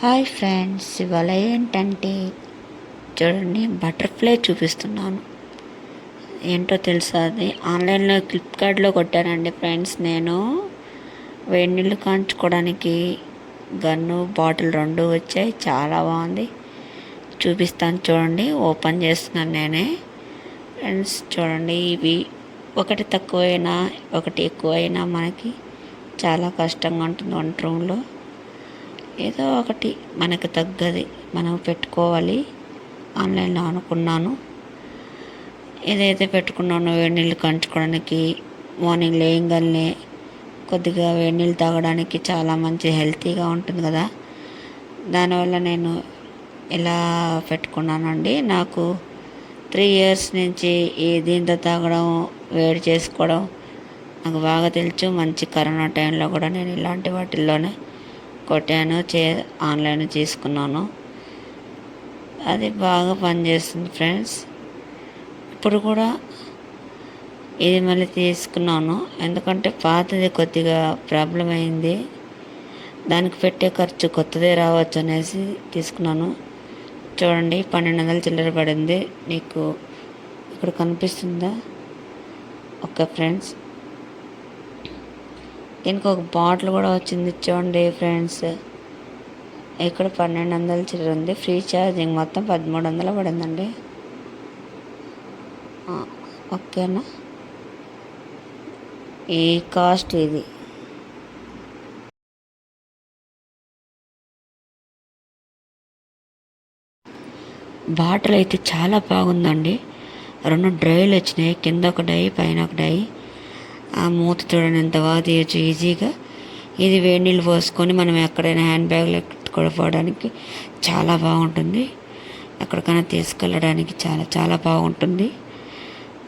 Hi friends ఇవాళ ఏంటంటే చూడండి బటర్ఫ్లై చూపిస్తున్నాను. ఏంటో తెలుసా అది? ఆన్లైన్లో ఫ్లిప్కార్ట్లో కొట్టానండి ఫ్రెండ్స్ నేను. వేడి నీళ్ళు కాంచుకోవడానికి గన్ను బాటిల్ రెండు వచ్చాయి చాలా బాగుంది. చూపిస్తాను చూడండి ఓపెన్ చేస్తున్నాను నేనే. ఫ్రెండ్స్ చూడండి ఇవి ఒకటి తక్కువైనా ఒకటి ఎక్కువైనా మనకి చాలా కష్టంగా ఉంటుంది వంట రూమ్లో. ఏదో ఒకటి మనకు తగ్గది. మనం పెట్టుకోవాలి. ఆన్లైన్లో అనుకున్నాను ఏదైతే పెట్టుకున్నానో వేడి నీళ్ళు కంచుకోవడానికి మార్నింగ్ లేయంగానే కొద్దిగా వేడి నీళ్ళు తాగడానికి చాలా మంచి హెల్తీగా ఉంటుంది కదా. దానివల్ల నేను ఇలా పెట్టుకున్నానండి నాకు త్రీ ఇయర్స్ నుంచి ఈ దీంతో తాగడం వేడి చేసుకోవడం నాకు బాగా తెలుసు. మంచి కరోనా టైంలో కూడా నేను ఇలాంటి వాటిల్లోనే కొట్టాను చే ఆన్లైన్ తీసుకున్నాను. అది బాగా పనిచేస్తుంది ఫ్రెండ్స్. ఇప్పుడు కూడా ఇది మళ్ళీ తీసుకున్నాను. ఎందుకంటే పాతది కొద్దిగా ప్రాబ్లం అయింది. దానికి పెట్టే ఖర్చు కొత్తదే రావచ్చు అనేసి తీసుకున్నాను. చూడండి పన్నెండు వందలు చిల్లర పడింది. నీకు ఇక్కడ కనిపిస్తుందా? Okay friends. దీనికి ఒక బాటిల్ కూడా వచ్చింది చూడండి ఫ్రెండ్స్. ఇక్కడ పన్నెండు వందల చిల్లర ఉంది. ఫ్రీ ఛార్జింగ్ మొత్తం పదమూడు వందలు పడిందండి. ఓకేనా? ఈ కాస్ట్ ఇది? బాటిల్ అయితే చాలా బాగుందండి. రెండు డ్రైలు వచ్చినాయి. కింద ఒక డై పైన ఒక డై ఆ మూత చూడండి ఎంత బాగా తీయచ్చు ఈజీగా ఇది వేడి నీళ్ళు పోసుకొని మనం ఎక్కడైనా హ్యాండ్ బ్యాగ్లో పెట్టుకోవడానికి చాలా బాగుంటుంది. ఎక్కడికైనా తీసుకెళ్ళడానికి చాలా చాలా బాగుంటుంది.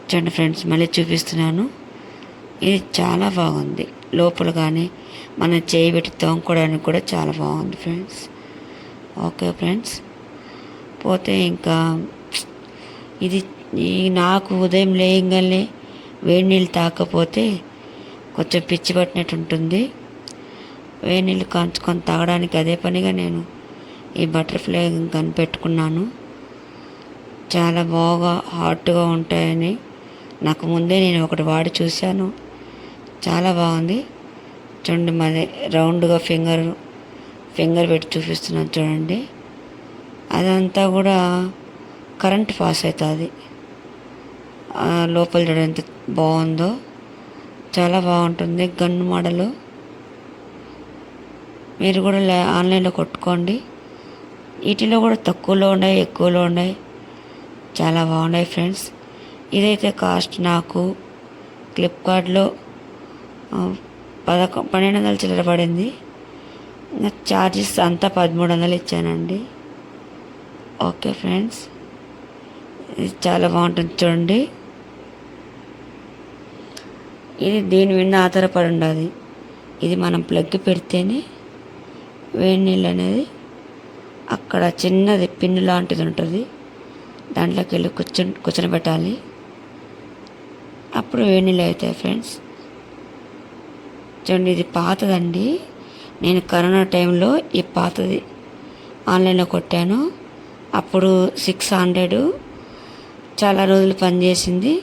చూడండి ఫ్రెండ్స్ మళ్ళీ చూపిస్తున్నాను. ఇది చాలా బాగుంది. లోపల కానీ మనం చేయి పెట్టి తోముకోవడానికి కూడా చాలా బాగుంది ఫ్రెండ్స్. Okay friends. పోతే ఇంకా ఇది ఈ నాకు ఉదయం లేయంగానే వేడి నీళ్ళు తాకపోతే కొంచెం పిచ్చి పట్టినట్టు ఉంటుంది. వేడి నీళ్ళు కాంచుకొని తాగడానికి అదే పనిగా నేను ఈ బటర్ఫ్లై కనిపెట్టుకున్నాను. చాలా బాగా హాట్గా ఉంటాయని నాకు ముందే నేను ఒకటి వాడి చూశాను. చాలా బాగుంది. చూడండి మాది రౌండ్గా ఫింగర్ ఫింగర్ పెట్టి చూపిస్తున్నాను చూడండి. అదంతా కూడా కరెంట్ పాస్ అవుతుంది. లోపల చూడంత బాగుందో. చాలా బాగుంటుంది గన్ మోడలు. మీరు కూడా ఆన్లైన్లో కొట్టుకోండి. వీటిలో కూడా తక్కువలో ఉన్నాయి ఎక్కువలో ఉన్నాయి. చాలా బాగున్నాయి ఫ్రెండ్స్. ఇదైతే కాస్ట్ నాకు ఫ్లిప్కార్ట్లో పదకొ పన్నెండు వందల చిల్లర పడింది. ఛార్జెస్ అంతా పదమూడు వందలు ఇచ్చానండి. Okay friends. ఇది చాలా బాగుంటుంది చూడండి. ఇది దీని మీద ఆధారపడి ఉండాలి? ఇది మనం ప్లగ్ పెడితేనే వేడి నీళ్ళు అనేది అక్కడ చిన్నది పిన్ను లాంటిది ఉంటుంది. దాంట్లోకి వెళ్ళి కూర్చొని కూర్చొని పెట్టాలి అప్పుడు వేడి నీళ్ళు అవుతాయి ఫ్రెండ్స్. చూడండి ఇది పాతదండి. నేను కరోనా టైంలో ఈ పాతది ఆన్లైన్లో కొట్టాను. అప్పుడు సిక్స్ హండ్రెడ్ చాలా రోజులు పనిచేసింది.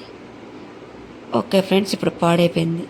ఓకే ఫ్రెండ్స్ ఇప్పుడు పాడైపోయింది.